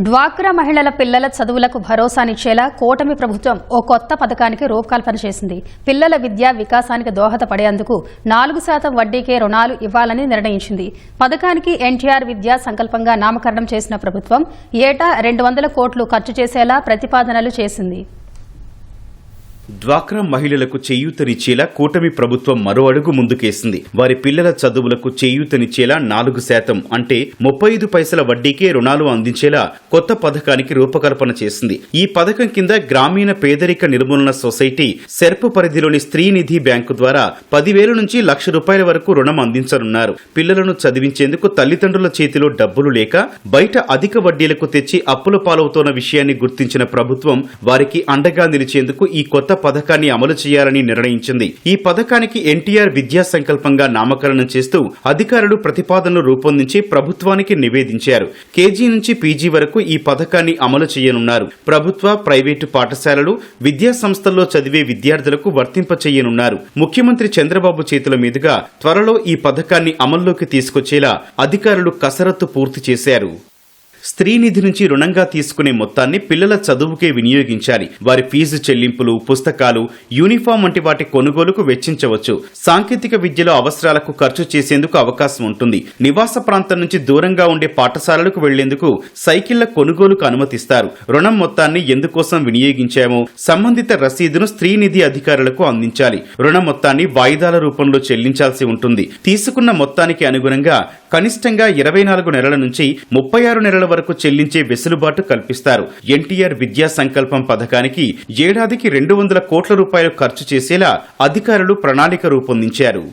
డ్వాక్రా మహిళల పిల్లల చదువులకు భరోసానిచ్చేలా కూటమి ప్రభుత్వం ఓ కొత్త పథకానికి రూపకల్పన చేసింది. పిల్లల విద్యా వికాసానికి దోహదపడేందుకు నాలుగు శాతం వడ్డీకే రుణాలు ఇవ్వాలని నిర్ణయించింది. పథకానికి ఎన్టీఆర్ విద్యా సంకల్పంగా నామకరణం చేసిన ప్రభుత్వం ఏటా రెండు వందల కోట్లు ఖర్చు చేసేలా ప్రతిపాదనలు చేసింది. డ్వాక్రా మహిళలకు చేయూతనిచ్చేలా కూటమి ప్రభుత్వం మరో అడుగు ముందుకేసింది. వారి పిల్లల చదువులకు చేయూతనిచ్చేలా నాలుగు శాతం అంటే ముప్పై ఐదు పైసల వడ్డీకే రుణాలు అందించేలా కొత్త పథకానికి రూపకల్పన చేసింది. ఈ పథకం కింద గ్రామీణ పేదరిక నిర్మూలన సొసైటీ సెర్ప్ పరిధిలోని స్త్రీ నిధి బ్యాంకు ద్వారా పదివేల నుంచి లక్ష రూపాయల వరకు రుణం అందించనున్నారు. పిల్లలను చదివించేందుకు తల్లిదండ్రుల చేతిలో డబ్బులు లేక బయట అధిక వడ్డీలకు తెచ్చి అప్పుల పాలవుతోన్న విషయాన్ని గుర్తించిన ప్రభుత్వం వారికి అండగా నిలిచేందుకు ఈ కొత్త పథకాన్ని అమలు చేయాలని నిర్ణయించింది. ఈ పథకానికి ఎన్టీఆర్ విద్యా సంకల్పంగా నామకరణం చేస్తూ అధికారులు ప్రతిపాదనలు రూపొందించి ప్రభుత్వానికి నివేదించారు. కేజీ నుంచి పీజీ వరకు ఈ పథకాన్ని అమలు చేయనున్నారు. ప్రభుత్వ ప్రైవేటు పాఠశాలలు విద్యా సంస్థల్లో చదివే విద్యార్థులకు వర్తింపచేయనున్నారు ముఖ్యమంత్రి చంద్రబాబు చేతుల మీదుగా త్వరలో ఈ పథకాన్ని అమల్లోకి తీసుకొచ్చేలా అధికారులు కసరత్తు పూర్తి చేశారు. స్త్రీ నిధి నుంచి రుణంగా తీసుకునే మొత్తాన్ని పిల్లల చదువుకే వినియోగించాలి. వారి ఫీజు చెల్లింపులు పుస్తకాలు యూనిఫామ్ వంటి వాటి కొనుగోలుకు వెచ్చించవచ్చు. సాంకేతిక విద్యలో అవసరాలకు ఖర్చు చేసేందుకు అవకాశం ఉంటుంది. నివాస ప్రాంతం నుంచి దూరంగా ఉండే పాఠశాలలకు వెళ్ళేందుకు సైకిళ్ళ కొనుగోలుకు అనుమతిస్తారు. రుణం మొత్తాన్ని ఎందుకోసం వినియోగించామో సంబంధిత రసీదును స్త్రీ నిధి అధికారులకు అందించాలి. రుణ మొత్తాన్ని వాయిదాల రూపంలో చెల్లించాల్సి ఉంటుంది. తీసుకున్న మొత్తానికి అనుగుణంగా కనిష్టంగా ఇరవై నాలుగు నెలల నుంచి ముప్పై ఆరు నెలల వరకు చెల్లించే వెసులుబాటు కల్పిస్తారు. ఎన్టీఆర్ విద్యా సంకల్పం పథకానికి ఏడాదికి రెండు వందల కోట్ల రూపాయలు ఖర్చు చేసేలా అధికారులు ప్రణాళిక రూపొందించారు.